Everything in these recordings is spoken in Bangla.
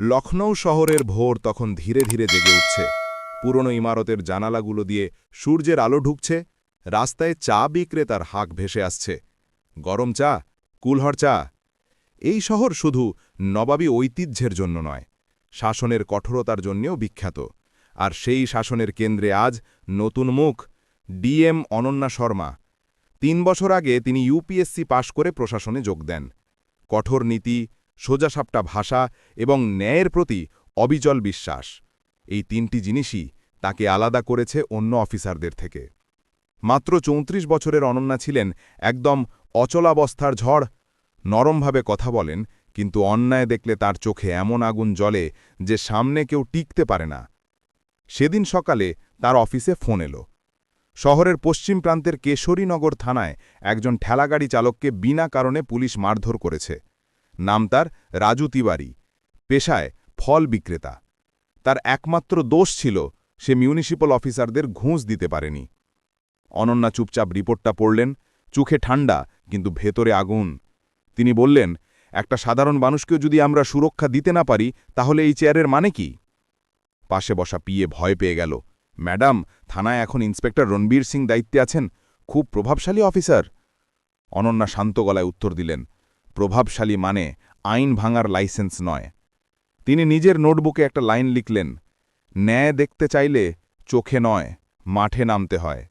লখনৌ শহরের ভোর তখন ধীরে ধীরে জেগে উঠছে। পুরনো ইমারতের জানালাগুলো দিয়ে সূর্যের আলো ঢুকছে, রাস্তায় চা বিক্রেতার হাঁক ভেসে আসছে। গরম চা, কুলহর চা। এই শহর শুধু নবাবী ঐতিহ্যের জন্য নয়, শাসনের কঠোরতার জন্যেও বিখ্যাত। আর সেই শাসনের কেন্দ্রে আজ নতুন মুখ ডিএম অনন্যা শর্মা। তিন বছর আগে তিনি ইউপিএসসি পাশ করে প্রশাসনে যোগ দেন। কঠোর নীতি সোজাসাপটা ভাষা এবং ন্যায়ের প্রতি অবিচল বিশ্বাস। এই তিনটি জিনিসই তাকে আলাদা করেছে অন্য অফিসারদের থেকে। মাত্র চৌত্রিশ বছরের অনন্যা ছিলেন একদম অচলাবস্থার ঝড়। নরমভাবে কথা বলেন, কিন্তু অন্যায় দেখলে তার চোখে এমন আগুন জ্বলে যে সামনে কেউ টিকতে পারে না। সেদিন সকালে তার অফিসে ফোন এলো। শহরের পশ্চিম প্রান্তের কেশরীনগর থানায় একজন ঠেলাগাড়ি চালককে বিনা কারণে পুলিশ মারধর করেছে। নাম তার রাজু তিওয়ারি। পেশায় ফল বিক্রেতা। তার একমাত্র দোষ ছিল সে মিউনিসিপ্যাল অফিসারদের ঘুষ দিতে পারেনি। অনন্যা চুপচাপ রিপোর্টটা পড়লেন, চোখে ঠান্ডা, কিন্তু ভেতরে আগুন। তিনি বললেন, একটা সাধারণ মানুষকেও যদি আমরা সুরক্ষা দিতে না পারি, তাহলে এই চেয়ারের মানে কি? পাশে বসা পিয়ে ভয় পেয়ে গেল, ম্যাডাম, থানায় এখন ইন্সপেক্টর রণবীর সিং দায়িত্বে আছেন, খুব প্রভাবশালী অফিসার। অনন্যা শান্ত গলায় উত্তর দিলেন প্রভাবশালী মানে আইন ভাঙার লাইসেন্স নয়। তিনি নিজের নোটবুকে একটা লাইন লিখলেন, ন্যায় দেখতে চাইলে চোখে নয়, মাঠে নামতে হয়।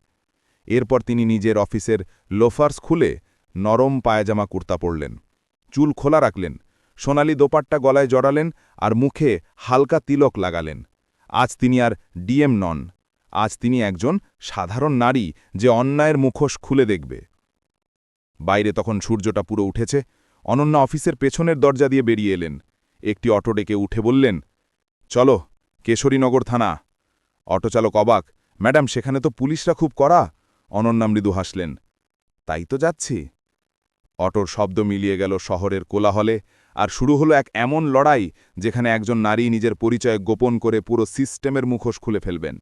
এরপর তিনি নিজের অফিসের লোফার্স খুলে নরম পায়জামা কুর্তা পরলেন, চুল খোলা রাখলেন, সোনালি দোপাট্টা গলায় জড়ালেন আর মুখে হালকা তিলক লাগালেন। আজ তিনি আর ডিএম নন, আজ তিনি একজন সাধারণ নারী যে অন্যায়ের মুখোশ খুলে দেখবে। বাইরে তখন সূর্যটা পুরো উঠেছে অনন্যা অফিসের পেছনের দরজা দিয়ে বেরিয়ে এলেন। একটি অটো ডেকে উঠে বললেন, চলো, কেশরীনগর থানা। অটোচালক অবাক, ম্যাডাম, সেখানে তো পুলিশরা খুব কড়া। অনন্যা মৃদু হাসলেন, তাই তো যাচ্ছি। অটোর শব্দ মিলিয়ে গেল শহরের কোলাহলে, আর শুরু হলো এক এমন লড়াই, যেখানে একজন নারী নিজের পরিচয় গোপন করে পুরো সিস্টেমের মুখোশ খুলে ফেলবেন।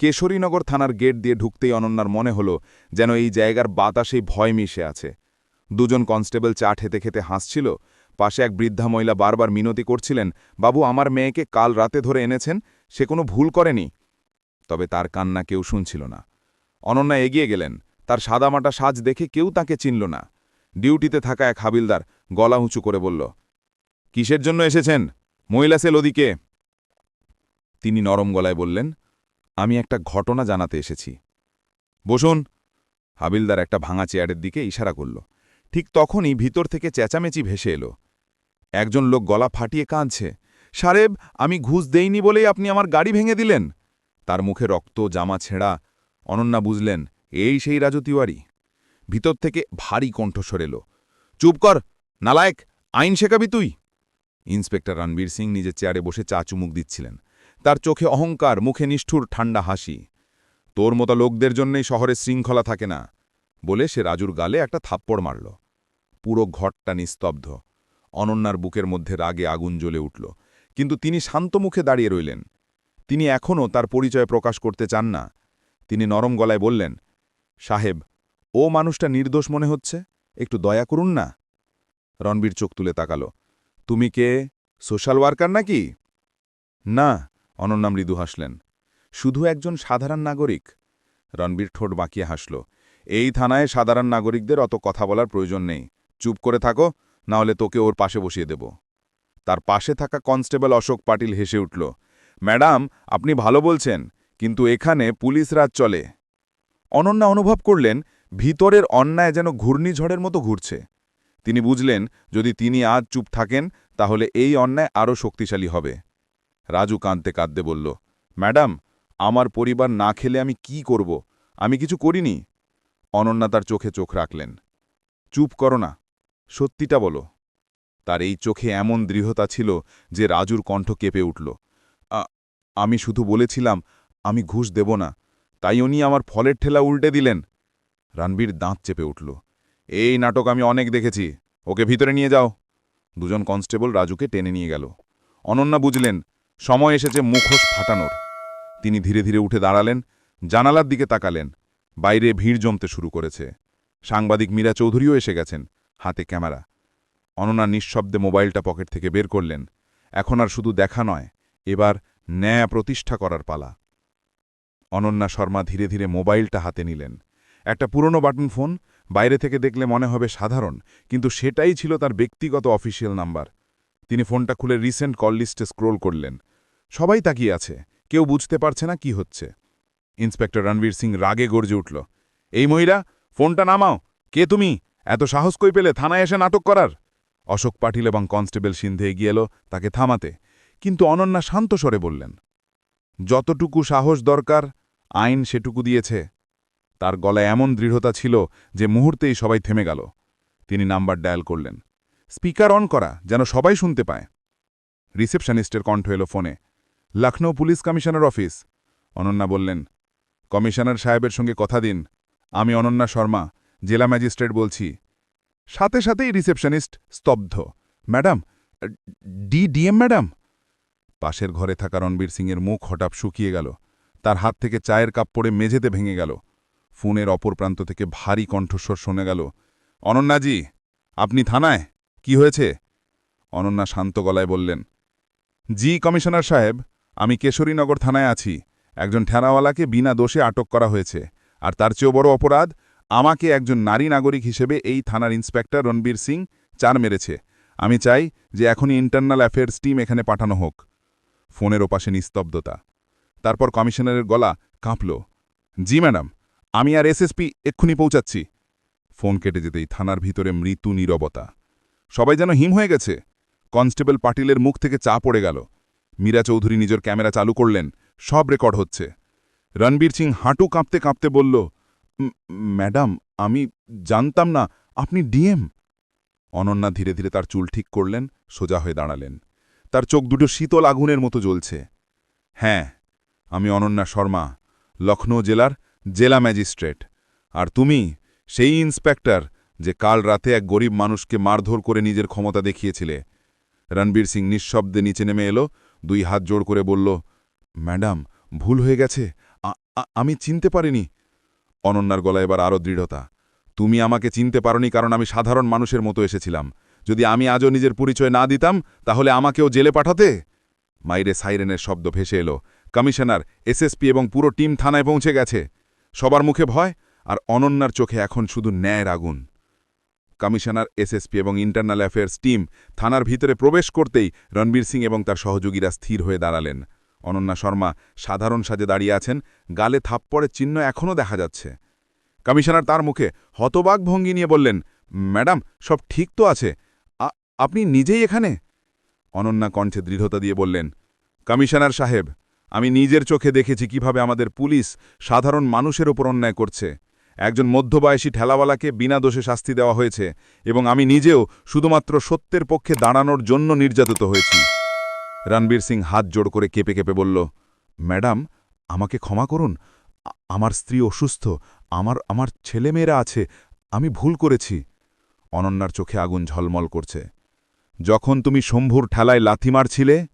কেশরীনগর থানার গেট দিয়ে ঢুকতেই অনন্যার মনে হলো যেন এই জায়গার বাতাসেই ভয় মিশে আছে। দুজন কনস্টেবল চা খেতে খেতে হাসছিল। পাশে এক বৃদ্ধা মহিলা বারবার মিনতি করছিলেন, বাবু, আমার মেয়েকে কাল রাতে ধরে এনেছেন, সে কোনো ভুল করেনি। তবে তার কান্না কেউ শুনছিল না। অনন্যা এগিয়ে গেলেন। তার সাদামাটা সাজ দেখে কেউ তাকে চিনল না। ডিউটিতে থাকা এক হাবিলদার গলা উঁচু করে বলল, কিসের জন্য এসেছেন? মহিলা সেল ওদিকে। তিনি নরম গলায় বললেন, আমি একটা ঘটনা জানাতে এসেছি। বসুন। হাবিলদার একটা ভাঙা চেয়ারের দিকে ইশারা করল। ঠিক তখনই ভিতর থেকে চেঁচামেচি ভেসে এলো। একজন লোক গলা ফাটিয়ে কাঁদছে, সারেব, আমি ঘুষ দেইনি বলেই আপনি আমার গাড়ি ভেঙে দিলেন? তার মুখে রক্ত, জামা ছেঁড়া। অনন্যা বুঝলেন, এই সেই রাজু তিওয়ারি ভিতর থেকে ভারী কণ্ঠস্বর এলো, চুপ কর, নালায়েক, আইন শেখাবি তুই? ইন্সপেক্টর রণবীর সিং নিজের চেয়ারে বসে চা চুমুক দিচ্ছিলেন। তার চোখে অহংকার, মুখে নিষ্ঠুর ঠান্ডা হাসি। তোর মতো লোকদের জন্যই শহরে শৃঙ্খলা থাকে না। বলে সে রাজুর গালে একটা থাপ্পড় মারল। পুরো ঘরটা নিস্তব্ধ। অনন্যার বুকের মধ্যে রাগে আগুন জ্বলে উঠল। কিন্তু তিনি শান্ত মুখে দাঁড়িয়ে রইলেন। তিনি এখনও তার পরিচয় প্রকাশ করতে চান না। তিনি নরম গলায় বললেন, সাহেব, ও মানুষটা নির্দোষ মনে হচ্ছে? একটু দয়া করুন না? রণবীর চোখ তুলে তাকালো। তুমি কে? সোশ্যাল ওয়ার্কার নাকি? না, অনন্যা মৃদু হাসলেন। শুধু একজন সাধারণ নাগরিক? রণবীর ঠোঁট বাঁকিয়ে হাসল। এই থানায় সাধারণ নাগরিকদের অত কথা বলার প্রয়োজন নেই। চুপ করে থাকো, নাহলে তোকে ওর পাশে বসিয়ে দেব। তার পাশে থাকা কনস্টেবল অশোক পাটিল হেসে উঠল, ম্যাডাম, আপনি ভালো বলছেন, কিন্তু এখানে পুলিশ রাজ চলে। অনন্যা অনুভব করলেন, ভিতরের অন্যায় যেন ঘূর্ণিঝড়ের মতো ঘুরছে। তিনি বুঝলেন, যদি তিনি আজ চুপ থাকেন, তাহলে এই অন্যায় আরও শক্তিশালী হবে। রাজু কাঁদতে কাঁদতে বলল, ম্যাডাম, আমার পরিবার না খেলে আমি কি করব? আমি কিছু করিনি। অনন্যা তার চোখে চোখ রাখলেন। চুপ করো না, সত্যিটা বলো। তার এই চোখে এমন দৃঢ়তা ছিল যে রাজুর কণ্ঠ কেঁপে উঠল। "আ- আমি শুধু বলেছিলাম, আমি ঘুষ দেব না, তাই উনি আমার ফলের ঠেলা উল্টে দিলেন। রানবীর দাঁত চেপে উঠল। এই নাটক আমি অনেক দেখেছি, ওকে ভিতরে নিয়ে যাও। দুজন কনস্টেবল রাজুকে টেনে নিয়ে গেল। অনন্যা বুঝলেন, সময় এসেছে মুখোশ ফাটানোর। তিনি ধীরে ধীরে উঠে দাঁড়ালেন, জানালার দিকে তাকালেন। বাইরে ভিড় জমতে শুরু করেছে। সাংবাদিক মীরা চৌধুরীও এসে গেছেন, হাতে ক্যামেরা। অননা নিঃশব্দে মোবাইলটা পকেট থেকে বের করলেন। এখন আর শুধু দেখা নয়, এবার ন্যায় প্রতিষ্ঠা করার পালা। অনন্যা শর্মা ধীরে ধীরে মোবাইলটা হাতে নিলেন। একটা পুরনো বাটন ফোন, বাইরে থেকে দেখলে মনে হবে সাধারণ, কিন্তু সেটাই ছিল তার ব্যক্তিগত অফিসিয়াল নাম্বার। তিনি ফোনটা খুলে রিসেন্ট কল লিস্টে স্ক্রোল করলেন। সবাই তাকিয়ে আছে, কেউ বুঝতে পারছে না কি হচ্ছে। ইন্সপেক্টর রণবীর সিং রাগে গর্জে উঠল, এই মহিলা, ফোনটা নামাও। কে তুমি? এত সাহস কই পেলে? থানায় এসে নাটক করার? অশোক পাটিল এবং কনস্টেবল সিন্ধে এগিয়ে এলো তাকে থামাতে। কিন্তু অনন্যা শান্ত স্বরে বললেন, যতটুকু সাহস দরকার, আইন সেটুকু দিয়েছে। তার গলায় এমন দৃঢ়তা ছিল যে মুহূর্তেই সবাই থেমে গেল। তিনি নাম্বার ডায়াল করলেন, স্পিকার অন করা, যেন সবাই শুনতে পায়। রিসেপশনিস্টের কণ্ঠ এলো ফোনে, Lucknow police commissioner office. Ananya বললেন কমিশনার সাহেবের সঙ্গে কথা দিন। আমি অনন্যা শর্মা, জেলা ম্যাজিস্ট্রেট বলছি। সাথে সাথেই রিসেপশনিস্ট স্তব্ধ। Madam, D, DM madam? পাশের ঘরে থাকা রণবীর সিংয়ের মুখ হঠাৎ শুকিয়ে গেল। তার হাত থেকে চায়ের কাপ পড়ে মেঝেতে ভেঙে গেল। ফোনের অপর প্রান্ত থেকে ভারী কণ্ঠস্বর শোনা গেল। অনন্যাজি, আপনি থানায়? কি হয়েছে? অনন্যা শান্ত গলায় বললেন, জি, কমিশনার সাহেব, আমি কেশরীনগর থানায় আছি। একজন ঠেলাওয়ালাকে বিনা দোষে আটক করা হয়েছে, আর তার চেয়েও বড় অপরাধ, আমাকে একজন নারী নাগরিক হিসেবে এই থানার ইন্সপেক্টর রণবীর সিং চার মেরেছে। আমি চাই যে এখনই ইন্টারনাল অ্যাফেয়ার্স টিম এখানে পাঠানো হোক। ফোনের ওপাশে নিস্তব্ধতা। তারপর কমিশনারের গলা কাঁপল। জি, ম্যাডাম, আমি আর এসএসপি এক্ষুনি পৌঁছাচ্ছি। ফোন কেটে যেতেই থানার ভিতরে মৃত্যু নীরবতা। সবাই যেন হিম হয়ে গেছে। কনস্টেবল পাটিলের মুখ থেকে চা পড়ে গেল। মীরা চৌধুরী নিজের ক্যামেরা চালু করলেন। সব রেকর্ড হচ্ছে। রণবীর সিং হাঁটু কাঁপতে কাঁপতে বলল "ম- ম্যাডাম, আমি জানতাম না, আপনি ডিএম। অনন্যা ধীরে ধীরে তার চুল ঠিক করলেন, সোজা হয়ে দাঁড়ালেন। তার চোখ দুটো শীতল আগুনের মতো জ্বলছে। হ্যাঁ আমি অনন্যা শর্মা লখনৌ জেলার জেলা ম্যাজিস্ট্রেট। আর তুমি, সেই ইন্সপেক্টর যে কাল রাতে এক গরিব মানুষকে মারধর করে নিজের ক্ষমতা দেখিয়েছিলে। রণবীর সিং নিঃশব্দে নিচে নেমে এলো, দুই হাত জোড় করে বলল ম্যাডাম, ভুল হয়ে গেছে। আমি চিনতে পারিনি। অনন্যার গলা এবার আরও দৃঢ়তা। তুমি আমাকে চিনতে পারনি কারণ আমি সাধারণ মানুষের মতো এসেছিলাম। যদি আমি আজও নিজের পরিচয় না দিতাম, তাহলে আমাকেও জেলে পাঠাতে? মাইরে সাইরেনের শব্দ ভেসে এলো। কমিশনার, এসএসপি এবং পুরো টিম থানায় পৌঁছে গেছে। সবার মুখে ভয়, আর অনন্যার চোখে এখন শুধু ন্যায়ের আগুন। কমিশনার, এসএসপি এবং ইন্টারনাল অ্যাফেয়ার্স টিম থানার ভিতরে প্রবেশ করতেই রণবীর সিং এবং তার সহযোগীরা স্থির হয়ে দাঁড়ালেন। অনন্যা শর্মা সাধারণ সাজে দাঁড়িয়ে আছেন, গালে থাপ্পড়ের চিহ্ন এখনও দেখা যাচ্ছে। কমিশনার তার মুখে হতবাক ভঙ্গি নিয়ে বললেন, ম্যাডাম, সব ঠিক তো আছে। আপনি নিজেই এখানে? অনন্যা কণ্ঠে দৃঢ়তা দিয়ে বললেন, কমিশনার সাহেব, আমি নিজের চোখে দেখেছি কীভাবে আমাদের পুলিশ সাধারণ মানুষের ওপর অন্যায় করছে। একজন মধ্যবয়সী ঠেলাওয়ালাকে বিনা দোষে শাস্তি দেওয়া হয়েছে এবং আমি নিজেও শুধুমাত্র সত্যের পক্ষে দাঁড়ানোর জন্য নির্যাতিত হয়েছি। রণবীর সিং হাত জোড় করে কেঁপে কেঁপে বলল, ম্যাডাম, আমাকে ক্ষমা করুন। আমার স্ত্রী অসুস্থ। আমার আমার ছেলেমেয়েরা আছে। আমি ভুল করেছি অনন্যার চোখে আগুন ঝলমল করছে। যখন তুমি শম্ভুর ঠেলায় লাথি মারছিলে,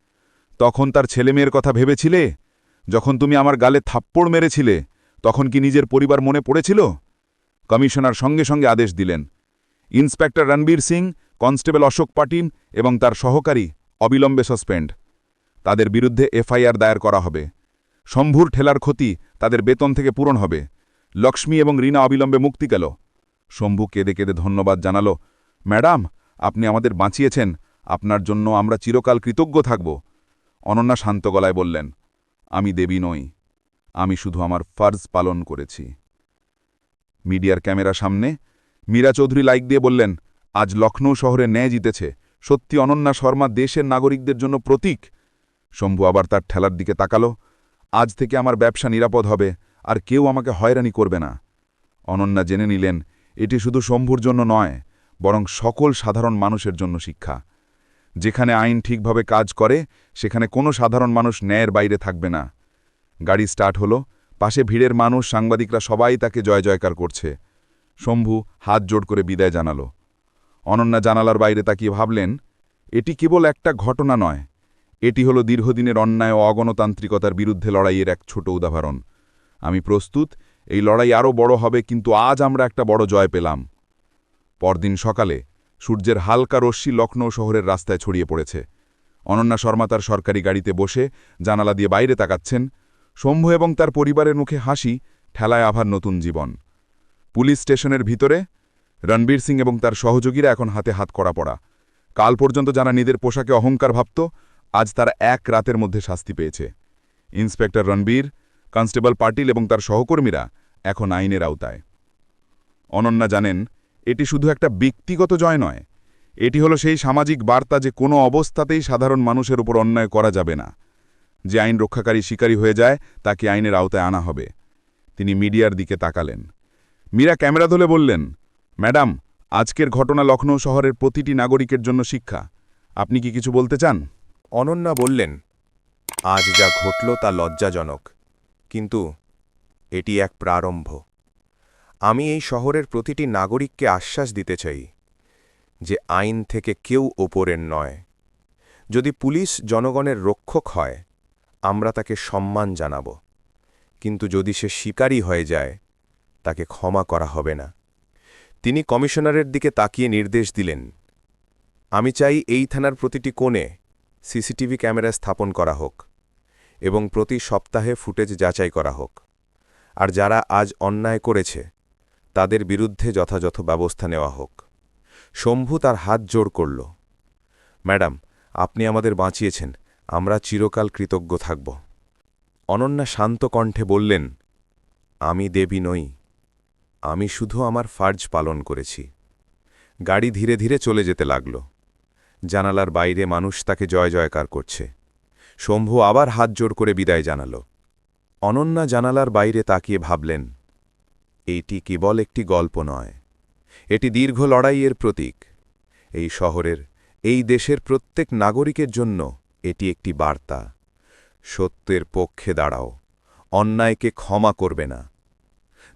তখন তার ছেলেমেয়ের কথা ভেবেছিলে? যখন তুমি আমার গালে থাপ্পড় মেরেছিলে, তখন কি নিজের পরিবার মনে পড়েছিল কমিশনার সঙ্গে সঙ্গে আদেশ দিলেন। ইন্সপেক্টর রণবীর সিং, কনস্টেবল অশোক পাটিন এবং তার সহকারী অবিলম্বে সাসপেন্ড। তাদের বিরুদ্ধে এফআইআর দায়ের করা হবে। শম্ভুর ঠেলার ক্ষতি তাদের বেতন থেকে পূরণ হবে। লক্ষ্মী এবং রিনা অবিলম্বে মুক্তি গেল শম্ভু কেঁদে কেঁদে ধন্যবাদ জানালো, ম্যাডাম, আপনি আমাদের বাঁচিয়েছেন। আপনার জন্য আমরা চিরকাল কৃতজ্ঞ থাকব। অনন্যা শান্ত গলায় বললেন, আমি দেবী নই। আমি শুধু আমার ফার্জ পালন করেছি। মিডিয়ার ক্যামেরা সামনে মীরা চৌধুরী লাইক দিয়ে বললেন, আজ লখনৌ শহরে ন্যায় জিতেছে। সত্যি অনন্যা শর্মা দেশের নাগরিকদের জন্য প্রতীক। শম্ভু আবার তার ঠেলার দিকে তাকালো। আজ থেকে আমার ব্যবসা নিরাপদ হবে, আর কেউ আমাকে হয়রানি করবে না। অনন্যা জেনে নিলেন, এটি শুধু শম্ভুর জন্য নয়, বরং সকল সাধারণ মানুষের জন্য শিক্ষা। যেখানে আইন ঠিকভাবে কাজ করে, সেখানে কোনো সাধারণ মানুষ ন্যায়ের বাইরে থাকবে না। গাড়ি স্টার্ট হলো, পাশে ভিড়ের মানুষ, সাংবাদিকরা সবাই তাকে জয় জয়কার করছে। শম্ভু হাত জোড় করে বিদায় জানালো। অনন্যা জানালার বাইরে তাকিয়ে ভাবলেন, এটি কেবল একটা ঘটনা নয় এটি হলো দীর্ঘদিনের অন্যায় ও অগণতান্ত্রিকতার বিরুদ্ধে লড়াইয়ের এক ছোট উদাহরণ। আমি প্রস্তুত, এই লড়াই আরও বড় হবে, কিন্তু আজ আমরা একটা বড় জয় পেলাম। পরদিন সকালে সূর্যের হালকা রশ্মি লখনৌ শহরের রাস্তায় ছড়িয়ে পড়েছে। অনন্যা শর্মা তার সরকারি গাড়িতে বসে জানালা দিয়ে বাইরে তাকাচ্ছেন। শম্ভু এবং তার পরিবারের মুখে হাসি, ঠেলায় আভার নতুন জীবন। পুলিশ স্টেশনের ভিতরে রণবীর সিং এবং তার সহযোগীরা এখন হাতে হাত করা পড়া। কাল পর্যন্ত যারা নিজের পোশাকে অহংকার ভাবত আজ তারা এক রাতের মধ্যে শাস্তি পেয়েছে। ইন্সপেক্টর রণবীর, কনস্টেবল পাটিল এবং তার সহকর্মীরা এখন আইনের আওতায়। অনন্যা জানেন, এটি শুধু একটা ব্যক্তিগত জয় নয়। এটি হলো সেই সামাজিক বার্তা যে কোনো অবস্থাতেই সাধারণ মানুষের উপর অন্যায় করা যাবে না। যে আইন রক্ষাকারী শিকারী হয়ে যায়, তাকে আইনের আওতায় আনা হবে। তিনি মিডিয়ার দিকে তাকালেন। মীরা ক্যামেরা ধরে বললেন, ম্যাডাম, আজকের ঘটনা লখনৌ শহরের প্রতিটি নাগরিকের জন্য শিক্ষা। আপনি কি কিছু বলতে চান? অনন্যা বললেন, আজ যা ঘটল তা লজ্জাজনক, কিন্তু এটি এক প্রারম্ভ। আমি এই শহরের প্রতিটি নাগরিককে আশ্বাস দিতে চাই যে আইন থেকে কেউ ওপরের নয়। যদি পুলিশ জনগণের রক্ষক হয়, আমরা তাকে সম্মান জানাব, কিন্তু যদি সে শিকারী হয়ে যায়, তাকে ক্ষমা করা হবে না। তিনি কমিশনারের দিকে তাকিয়ে নির্দেশ দিলেন, আমি চাই এই থানার প্রতিটি কোণে সিসিটিভি ক্যামেরা স্থাপন করা হোক এবং প্রতি সপ্তাহে ফুটেজ যাচাই করা হোক। আর যারা আজ অন্যায় করেছে, তাদের বিরুদ্ধে যথাযথ ব্যবস্থা নেওয়া হোক। শম্ভু তার হাত জোড় করল। ম্যাডাম, আপনি আমাদের বাঁচিয়েছেন, আমরা চিরকাল কৃতজ্ঞ থাকব। অনন্যা শান্ত কণ্ঠে বললেন, আমি দেবী নই, আমি শুধু আমার ফার্জ পালন করেছি। গাড়ি ধীরে ধীরে চলে যেতে লাগল। জানালার বাইরে মানুষ তাকে জয় জয়কার করছে। শম্ভু আবার হাত জোর করে বিদায় জানাল। অনন্যা জানালার বাইরে তাকিয়ে ভাবলেন এইটি কেবল একটি গল্প নয়। এটি দীর্ঘ লড়াইয়ের প্রতীক। এই শহরের, এই দেশের প্রত্যেক নাগরিকের জন্য এটি একটি বার্তা। সত্যের পক্ষে দাঁড়াও, অন্যায়কে ক্ষমা করবে না।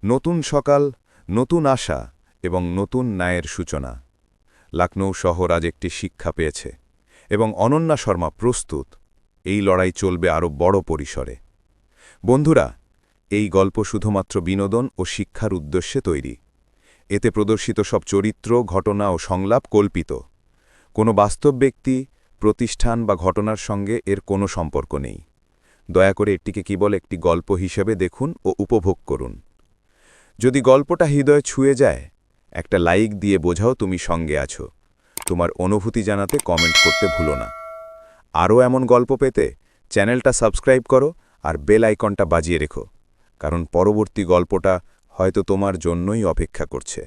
নতুন সকাল, নতুন আশা এবং নতুন ন্যায়ের সূচনা। লখনৌ শহর আজ একটি শিক্ষা পেয়েছে এবং অনন্যা শর্মা প্রস্তুত, এই লড়াই চলবে আরও বড় পরিসরে। বন্ধুরা, এই গল্প শুধুমাত্র বিনোদন ও শিক্ষার উদ্দেশ্যে তৈরি। এতে প্রদর্শিত সব চরিত্র, ঘটনা ও সংলাপ কল্পিত। কোনো বাস্তব ব্যক্তি, প্রতিষ্ঠান বা ঘটনার সঙ্গে এর কোনো সম্পর্ক নেই। দয়া করে এটিকে কেবল একটি গল্প হিসেবে দেখুন ও উপভোগ করুন। যদি গল্পটা হৃদয় ছুঁয়ে যায় একটা লাইক দিয়ে বোঝাও তুমি সঙ্গে আছো। তোমার অনুভূতি জানাতে কমেন্ট করতে ভুলো না। আরও এমন গল্প পেতে চ্যানেলটা সাবস্ক্রাইব করো আর বেল আইকনটা বাজিয়ে রেখো, কারণ পরবর্তী গল্পটা হয়তো তোমার জন্যই অপেক্ষা করছে।